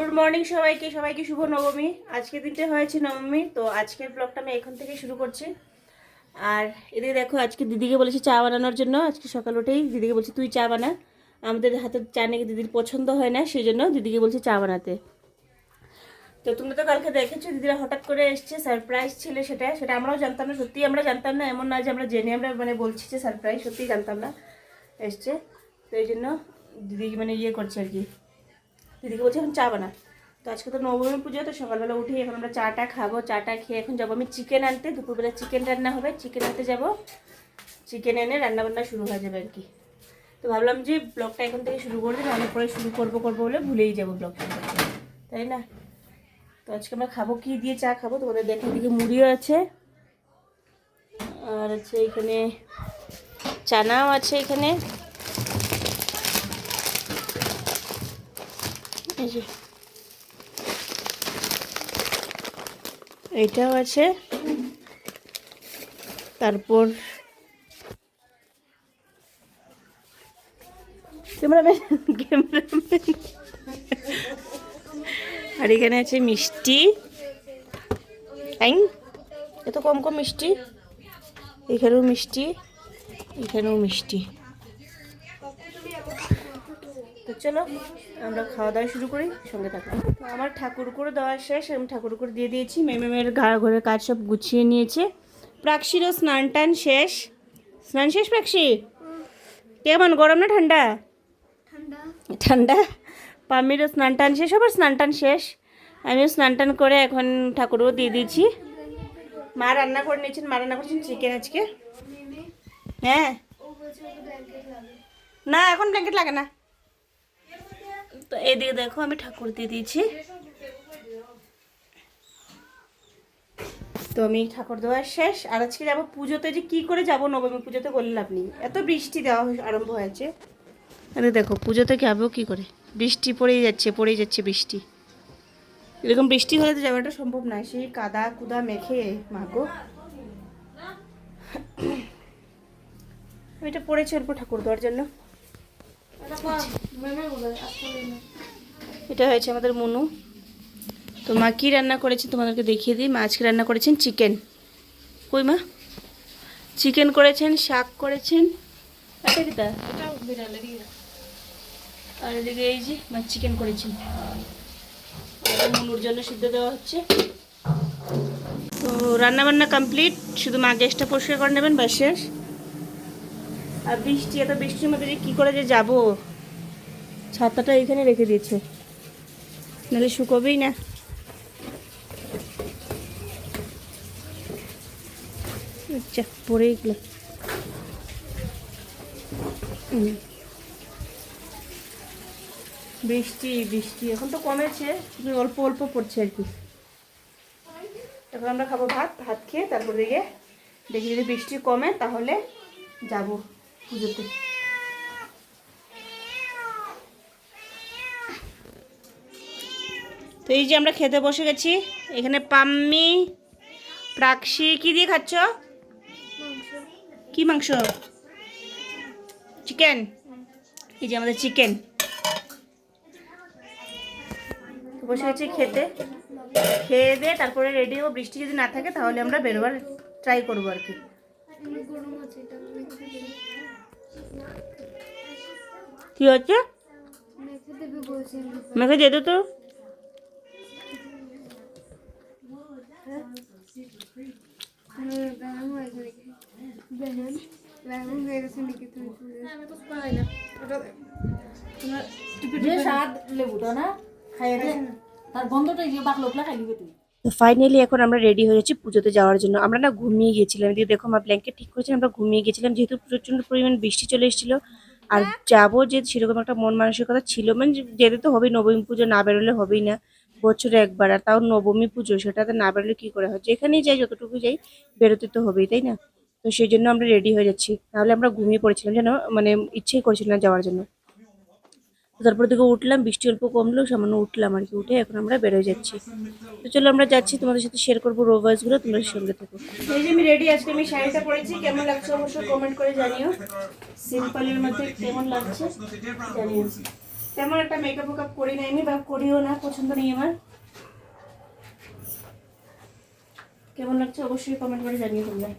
Good morning সবাইকে সবাইকে শুভ নবমী। আজকে দিনটা হয়েছে নবমী, তো আজকের ব্লগটা আমি এখান থেকে শুরু করছি। আর এদিকে দেখো, আজকে দিদিকে বলেছি চা বানানোর জন্য। আজকে সকাল উঠেই দিদিকে বলছি, তুই চা বানা। আমাদের হাতের চা নাকি দিদির পছন্দ হয় না সেই জন্য দিদিকে বলছি চা বানাতে। তো তুমি তো কালকে দেখেছ, দিদিরা হঠাৎ করে এসছে সারপ্রাইজ ছিল সেটা। সেটা আমরাও জানতাম না, সত্যিই আমরা জানতাম না, এমন না যে আমরা জেনে আমরা মানে বলছি যে সারপ্রাইজ সত্যিই জানতাম না, এসছে। তো এই জন্য দিদি মানে ইয়ে করছে আর কি। দিদিকে বলছি, এখন চা বানা। তো আজকে তো নবমী পুজো, তো সকালবেলা উঠে এখন আমরা চাটা খাব। চাটা খেয়ে এখন যাব আমি চিকেন আনতে। দুপুরবেলা চিকেন রান্না হবে। চিকেন আনতে যাব। চিকেন এনে রান্না বান্না শুরু হয়ে যাবে আর কি। তো ভাবলাম যে ব্লগটা এখন থেকে শুরু করে দিন অনেক পরে শুরু করব করব বলে ভুলেই যাব ব্লগটা। তাই না? তো আজকে আমরা খাব কি দিয়ে চা খাব? তোমাদের দেখে দিকে মুড়িও আছে। আর আছে এখানে চানাও আছে এখানে। এই যে। এইটাও আছে। তারপর আর এখানে আছে মিষ্টি। এত কম কম মিষ্টি। এখানেও মিষ্টি এখানেও মিষ্টি। তো চলো আমরা খাওয়া দাওয়া শুরু করি সঙ্গে থাকো। আমার ঠাকুর করে দেওয়া শেষ আমি ঠাকুর করে দিয়ে দিয়েছি। মেমের ঘর ঘরের কাজ সব গুছিয়ে নিয়েছে। প্রাক্ষীরও স্নান টান শেষ। স্নান শেষ প্রাক্ষী কেমন গরম না ঠান্ডা? ঠান্ডা। পামিরও স্নান টান শেষ আবার স্নান টান শেষ। আমিও স্নান টান করে এখন ঠাকুরও দিয়ে দিয়েছি। মা রান্না করে নিয়েছেন মা রান্না করছেন চিকেন আজকে। হ্যাঁ। না এখন ব্ল্যাঙ্কেট লাগে না। তো এদিকে দেখো, আমি ঠাকুর দিয়ে দিয়েছি। তো আমি ঠাকুর দেওয়া শেষ। আর আজকে যাব পুজোতে যে কি করে যাব নবমী পুজোতে বললে লাভ নেই। এত বৃষ্টি দেওয়া আরম্ভ হয়েছে। আরে দেখো, পুজোতে যাব কি করে? বৃষ্টি পড়েই যাচ্ছে পড়েই যাচ্ছে বৃষ্টি। এরকম বৃষ্টি হলে তো যাওয়াটা সম্ভব নয়। সেই কাদা কুদা মেখে মাগো এটা পড়েছে অল্প ঠাকুর দেওয়ার জন্য। এটা হয়েছে আমাদের মনু। তো মা কী রান্না করেছেন তোমাদেরকে দেখিয়ে দিই। মা আজকে রান্না করেছেন চিকেন। কই মা? চিকেন করেছেন, শাক করেছেন। কি আর এদিকে এই যে মা চিকেন করেছেন। মনুর জন্য সিদ্ধ দেওয়া হচ্ছে। তো রান্না বান্না কমপ্লিট। শুধু মা গ্যাসটা পরিষ্কার করে নেবেন, ব্যাস শেষ। আর বৃষ্টি, এত বৃষ্টির মধ্যে যে কী করে যে যাব? ছাতাটা এখানে রেখে দিয়েছে। নাহলে শুকোবেই না। আচ্ছা পরেই গেল বৃষ্টি বৃষ্টি, এখন তো কমেছে অল্প অল্প পড়ছে আর কি। এখন আমরা খাব ভাত ভাত খেয়ে তারপর দিকে দেখি যদি বৃষ্টি কমে তাহলে যাব। পুজোতে। তো এই যে আমরা খেতে বসে গেছি, এখানে পাম্মি প্রাক্ষী কি দিয়ে খাচ্ছ? কি মাংস? চিকেন। এই যে আমাদের চিকেন। বসে গেছি খেতে। খেয়ে দিয়ে তারপরে রেডি হব। বৃষ্টি যদি না থাকে তাহলে আমরা বেরোবার ট্রাই করব আর কি। কি হচ্ছে? মেখে দে তো। তার গন্ধটা ইয়ে বাক লোকলা খাই দিবে তুই। তো ফাইনালি এখন আমরা রেডি হয়ে যাচ্ছি পুজোতে যাওয়ার জন্য। আমরা না ঘুমিয়ে গিয়েছিলাম এদিকে দেখো আমার ব্ল্যাঙ্কেট ঠিক করেছি আমরা ঘুমিয়ে গেছিলাম। যেহেতু প্রচণ্ড পরিমাণ বৃষ্টি চলে এসেছিল, আর যাব যে সেরকম একটা মন মানসিকতা ছিল। মানে যেতে তো হবেই, নবমী পুজো না বেরোলে হবেই না, বছরে একবার। আর তাও নবমী পুজো, সেটাতে না বেরোলে কি করে হয়? যেখানেই যাই, যতটুকু যাই, বেরোতে তো হবেই, তাই না? তো সেই জন্য আমরা রেডি হয়ে যাচ্ছি। নাহলে আমরা ঘুমিয়ে পড়েছিলাম যেন মানে ইচ্ছেই করছিল না যাওয়ার জন্য। তারপর থেকে উঠলাম, বৃষ্টি অল্প কমলেও সামান্য উঠলাম আর কি উঠে এখন আমরা বেরোয় যাচ্ছি। তো চলো আমরা যাচ্ছি, তোমাদের সাথে শেয়ার করব রোভার্সগুলো তোমরা সঙ্গে থেকো। এই যে আমি রেডি আজকে আমি শাড়িটা পরেছি, কেমন লাগছে অবশ্যই কমেন্ট করে জানিও। সিম্পলের মধ্যে কেমন লাগছে জানিও। তেমন একটা মেকআপ মেকআপ করি না আমি বা করিও না, পছন্দ নেই আমার। কেমন লাগছে অবশ্যই কমেন্ট করে জানিয়ে তোমরা।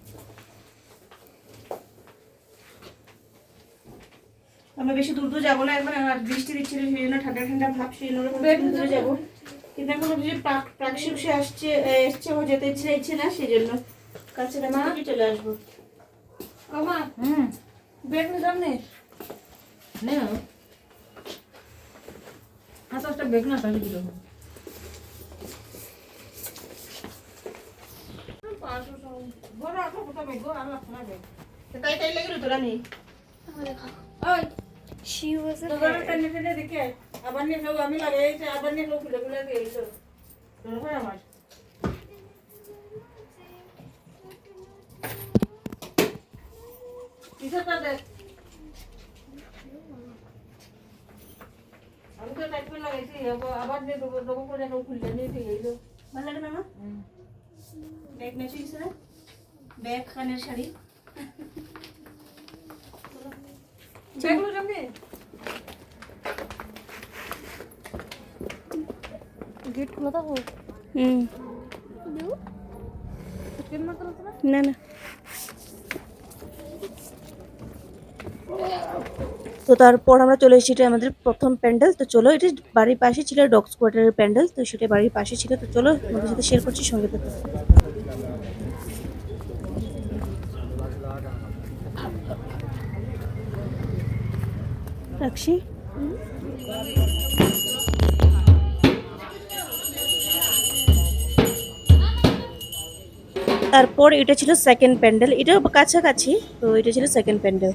আমি বেশি দূর দূর যাব না এখন বৃষ্টি দিচ্ছিল সেই জন্য ঠান্ডা ঠান্ডা ভাব সেই জন্য দূরে যাব। কিন্তু এখন যে প্রাক প্রাক শিবসে আসছে এসছে ও যেতে ইচ্ছে ইচ্ছে না সেই জন্য কাছে মা? চলে আসব। আমার হুম। তাই তাই লাগিল তোরা নেই she was a তোর টেনে টেনে দেখে আবার নিয়ে সব আমি লাগাইছি আবার নিয়ে সব খুলে খুলে দিয়েছ তোর হয় আমার টিশার্টটা দেখ আমি তো টাইট করে লাগাইছি আবার- আবার নিয়ে ডবল ডবল করে সব খুলে নিয়ে দিয়ে গেল ভালো লাগে মামা ব্যাগ নেছে কিছু না ব্যাগ কানের শাড়ি দেখল সামনে গেট খোলা হুম তো তারপর আমরা চলে এসেছি এটা আমাদের প্রথম প্যান্ডেল। তো চলো এটা বাড়ির পাশে ছিল ডগ কোয়ার্টারের প্যান্ডেল। তো সেটা বাড়ির পাশে ছিল। তো চলো আমাদের সাথে শেয়ার করছি সঙ্গে রাখছি। তারপর এটা ছিল সেকেন্ড প্যান্ডেল এটা কাছাকাছি তো এটা ছিল সেকেন্ড প্যান্ডেল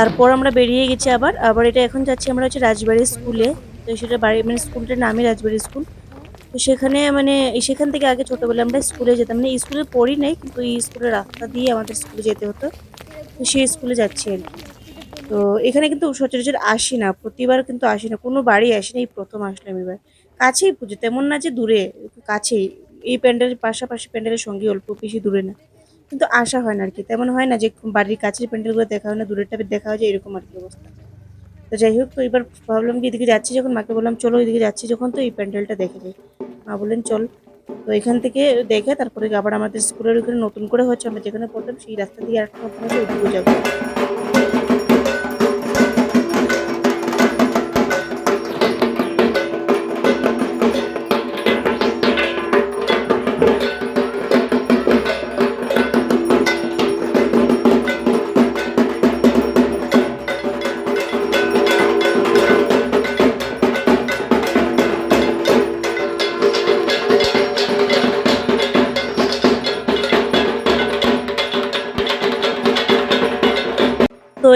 তারপর আমরা বেরিয়ে গেছি আবার। আবার এটা এখন যাচ্ছি আমরা হচ্ছে রাজবাড়ি স্কুলে। তো সেটা বাড়ি মানে স্কুলটার নামই রাজবাড়ি স্কুল। তো সেখানে মানে সেখান থেকে আগে ছোটোবেলা আমরা স্কুলে যেতাম। মানে স্কুলে পড়ি নাই, কিন্তু এই স্কুলের রাস্তা দিয়ে আমাদের স্কুলে যেতে হতো। তো সেই স্কুলে যাচ্ছি আর কি। তো এখানে কিন্তু সচরাচর আসি না, প্রতিবার কিন্তু আসি না। কোনো বাড়ি আসি না, এই প্রথম আসলাম এবার। কাছেই পুজো, তেমন না যে দূরে, কাছেই। এই প্যান্ডেলের পাশাপাশি প্যান্ডেলের সঙ্গে অল্প বেশি দূরে না। কিন্তু আশা হয় না আর কি। তেমন হয় না যে বাড়ির কাছের প্যান্ডেলগুলো দেখা হয় না, দূরের টাইপের দেখা হয় যে এরকম আর কি অবস্থা। তো যাই হোক, তো এবার ভাবলাম কি এদিকে যাচ্ছি যখন, মাকে বললাম, চলো এদিকে যাচ্ছি যখন, তো এই প্যান্ডেলটা দেখে যাই। মা বললেন, চল। তো এখান থেকে দেখে তারপরে আবার আমাদের স্কুলের ওখানে নতুন করে হচ্ছে আমরা যেখানে পড়তাম, সেই রাস্তা দিয়ে নতুন হচ্ছে যাব।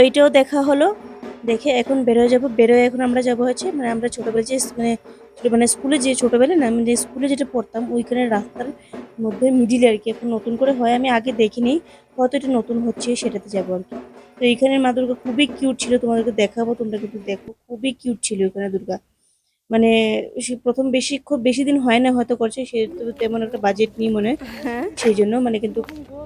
এইটাও দেখা হলো। দেখে এখন বেরোয় যাব। বেরোয় এখন আমরা যাব হচ্ছে মানে আমরা ছোটোবেলা যে মানে মানে স্কুলে যে ছোটোবেলা না আমি যে স্কুলে যেটা পড়তাম, ওইখানে রাস্তার মধ্যে মিডিলে আর কি। এখন নতুন করে হয়, আমি আগে দেখিনি। হয়তো এটা নতুন হচ্ছে সেটাতে যাব আর কি। তো এইখানের মা দুর্গা খুবই কিউট ছিল, তোমাদেরকে দেখাবো, তোমরা কিন্তু দেখো, খুবই কিউট ছিল ওইখানে দুর্গা। মানে সে প্রথম বেশি খুব বেশি দিন হয় না হয়তো করছে সে তো তেমন একটা বাজেট নেই মনে। হয়। সেই জন্য মানে কিন্তু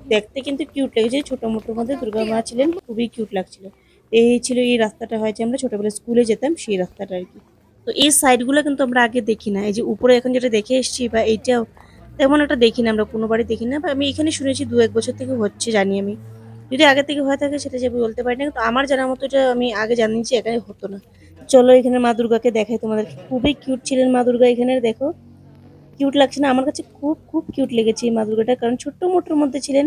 দেখতে কিন্তু কিউট লেগেছে ছোট মোটোর মধ্যে দুর্গা মা ছিলেন খুবই কিউট লাগছিল। এই ছিল এই রাস্তাটা হয়েছে আমরা ছোটবেলায় স্কুলে যেতাম সেই রাস্তাটা আর কি। তো এই সাইডগুলো কিন্তু আমরা আগে দেখি না এই যে উপরে এখন যেটা দেখে এসেছি বা এইটাও তেমন একটা দেখি না আমরা কোনো বাড়ি দেখি না বা আমি এখানে শুনেছি দু এক বছর থেকে হচ্ছে জানি আমি। যদি আগে থেকে হয়ে থাকে সেটা যে বলতে পারি না, কিন্তু আমার জানার মতো এটা আমি আগে জানিয়েছি এখানে হতো না। চলো এখানে মা দুর্গাকে দেখাই তোমাদেরকে খুবই কিউট ছিলেন মা দুর্গা এখানে দেখো। কিউট লাগছে না, আমার কাছে খুব খুব কিউট লেগেছে এই মা দুর্গাটা, কারণ ছোট্ট মোটোর মধ্যে ছিলেন,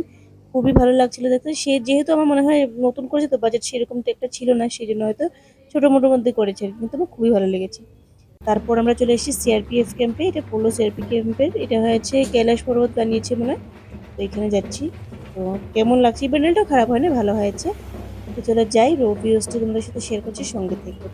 খুবই ভালো লাগছিল দেখতে। সে যেহেতু আমার মনে হয় নতুন করেছে, তো বাজেট সেরকম তো একটা ছিল না, সেই জন্য হয়তো ছোটো মোটোর মধ্যে করেছে, কিন্তু আমার খুবই ভালো লেগেছে। তারপর আমরা চলে এসেছি সিআরপিএফ ক্যাম্পে এটা পোলো সিআরপি ক্যাম্পের এটা হয়েছে কৈলাস পর্বত বানিয়েছে মনে হয়, তো এখানে যাচ্ছি। তো কেমন লাগছে? ইভেন্টটাও খারাপ হয়নি, ভালো হয়েছে। তো চলে যাই রো তোমাদের সাথে শেয়ার করছি সঙ্গে থেকে।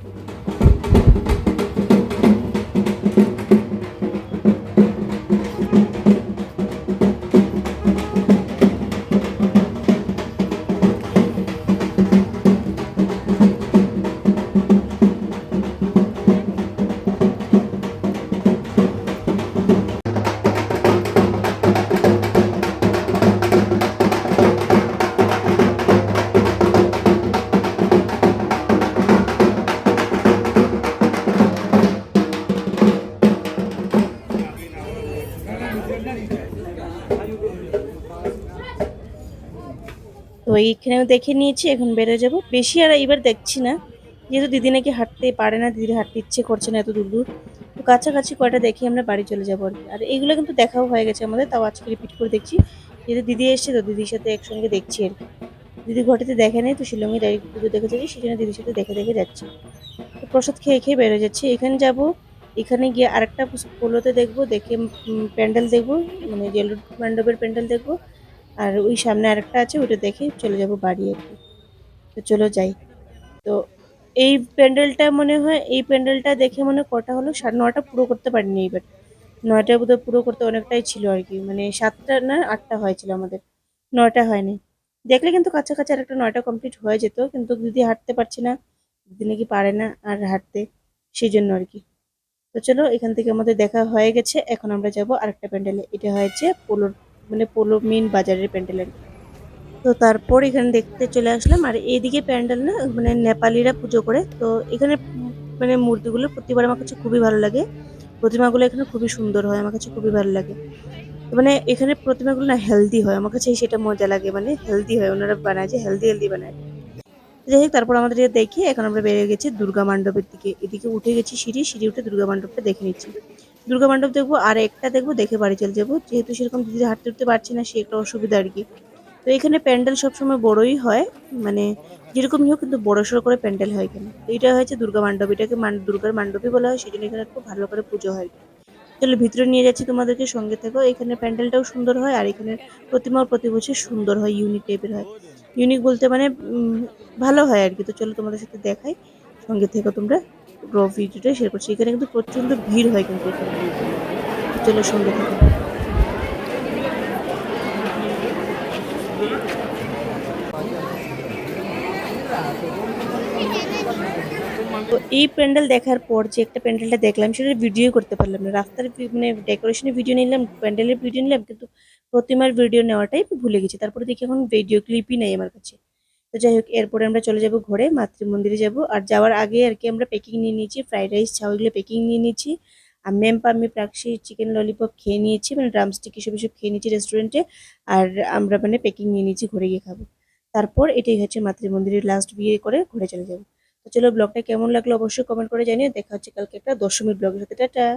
এইখানেও দেখে নিয়েছি, এখন বেরো যাব। বেশি আর এবার দেখছি না। যেহেতু দিদি নাকি হাঁটতে পারে না, দিদির হাঁটতে ইচ্ছে করছে না এত দূর দূর। তো কাছাকাছি কয়টা দেখে আমরা বাড়ি চলে যাব আর কি। আর এইগুলো কিন্তু দেখাও হয়ে গেছে আমাদের, তাও আজকে রিপিট করে দেখছি। যেহেতু দিদি এসছে তো দিদির সাথে একসঙ্গে দেখছি আর কি। দিদি ঘটিতে দেখে নেই, তো শিলংয়ে ডাইরেক্ট পুজো দেখে যাচ্ছি জন্য দিদির সাথে দেখে দেখে যাচ্ছি। তো প্রসাদ খেয়ে খেয়ে বেরো যাচ্ছে। এখানে যাব, এখানে গিয়ে আরেকটা পোলোতে দেখব, দেখে প্যান্ডেল দেখব মানে জেল মণ্ডপের প্যান্ডেল দেখব। আর ওই সামনে আরেকটা আছে, ওটা দেখে চলে যাব বাড়ি আর কি। তো চলো যাই। তো এই প্যান্ডেলটা মনে হয়, এই প্যান্ডেলটা দেখে মনে কটা হলো? সাড়ে নটা পুরো করতে পারিনি এবার নয়টা বোধহয় পুরো করতে অনেকটাই ছিল আর কি। মানে সাতটা না আটটা হয়েছিল আমাদের। নয়টা হয়নি। দেখলে কিন্তু কাছাকাছি আর একটা নয়টা কমপ্লিট হয়ে যেত, কিন্তু দিদি হাঁটতে পারছে না। দিদি নাকি পারে না আর হাঁটতে, সেই জন্য আর কি। তো চলো, এখান থেকে আমাদের দেখা হয়ে গেছে। এখন আমরা যাব আরেকটা প্যান্ডেলে। এটা হয়েছে পোলোর মানে পোলো মেন বাজারের প্যান্ডেল আর তো তারপর এখানে দেখতে চলে আসলাম, আর এইদিকে প্যান্ডেল না মানে নেপালিরা পুজো করে। তো এখানে মানে মূর্তিগুলো প্রতিবার আমার কাছে খুবই ভালো লাগে। প্রতিমাগুলো এখানে খুবই সুন্দর হয়, আমার কাছে খুবই ভালো লাগে। মানে এখানে প্রতিমাগুলো না হেলদি হয়, আমার কাছে সেটা মজা লাগে মানে হেলদি হয়। ওনারা বানায় যে হেলদি হেলদি বানায়। যাই হোক, তারপর আমাদের দেখে এখন আমরা বেরিয়ে গেছি দুর্গা মণ্ডপের দিকে। এদিকে উঠে গেছি সিঁড়ি সিঁড়ি উঠে দুর্গা মণ্ডপটা দেখে নিচ্ছি। দুর্গা মণ্ডপ দেখব, আর একটা দেখব, দেখে বাড়ি চলে যাব। যেহেতু সেরকম দিদি হাঁটতে উঠতে পারছি না সে একটা অসুবিধা আর কি। তো এখানে প্যান্ডেল সবসময় বড়ই হয় মানে যেরকমই হোক কিন্তু বড় সড়ো করে প্যান্ডেল হয় এখানে। তো এটা হয়েছে দুর্গা মণ্ডপ, এটাকে দুর্গার মণ্ডপই বলা হয়, সেজন্য এখানে খুব ভালো করে পুজো হয়। চলো ভিতরে নিয়ে যাচ্ছি তোমাদেরকে, সঙ্গে থেকো। এখানে প্যান্ডেলটাও সুন্দর হয়, আর এখানে প্রতিমাও প্রতি বছর সুন্দর হয় ইউনিক টাইপের হয়। ইউনিক বলতে মানে ভালো হয় আর কি। তো চলো তোমাদের সাথে দেখাই, সঙ্গে থেকো তোমরা। ভিডিওটা শেয়ার করছি। এখানে কিন্তু প্রচণ্ড ভিড় হয় কিন্তু এখানে। চলো সঙ্গে থেকো। তো এই প্যান্ডেল দেখার পর যে একটা প্যান্ডেলটা দেখলাম, সেটা ভিডিও করতে পারলাম না। রাস্তার মানে ডেকোরেশনের ভিডিও নিলাম, প্যান্ডেলের ভিডিও নিলাম, কিন্তু প্রতিমার ভিডিও নেওয়াটাই ভুলে গেছি। তারপরে দেখি এখন ভিডিও ক্লিপই নেই আমার কাছে। যাই হোক, এরপরে আমরা চলে যাব ঘরে মাতৃ মন্দিরে যাব। আর যাওয়ার আগে আর কি আমরা প্যাকিং নিয়ে নিয়েছি ফ্রাইড রাইস ছাও এগুলো প্যাকিং নিয়ে নিয়েছি। আর ম্যাম আমি প্রাক্সি চিকেন ললিপপ খেয়ে নিয়েছি মানে ড্রামস্টিক এসব এসব খেয়ে নিয়েছি রেস্টুরেন্টে আর আমরা মানে প্যাকিং নিয়ে নিয়েছি, ঘরে গিয়ে খাব। তারপর এটাই হচ্ছে মাতৃ মন্দিরের লাস্ট বিয়ে করে ঘরে চলে যাব। তো চলো ব্লগটা কেমন লাগল অবশ্যই কমেন্ট করে জানিও। দেখা হচ্ছে কালকে একটা দশমীর ব্লগের সাথে। টাটা!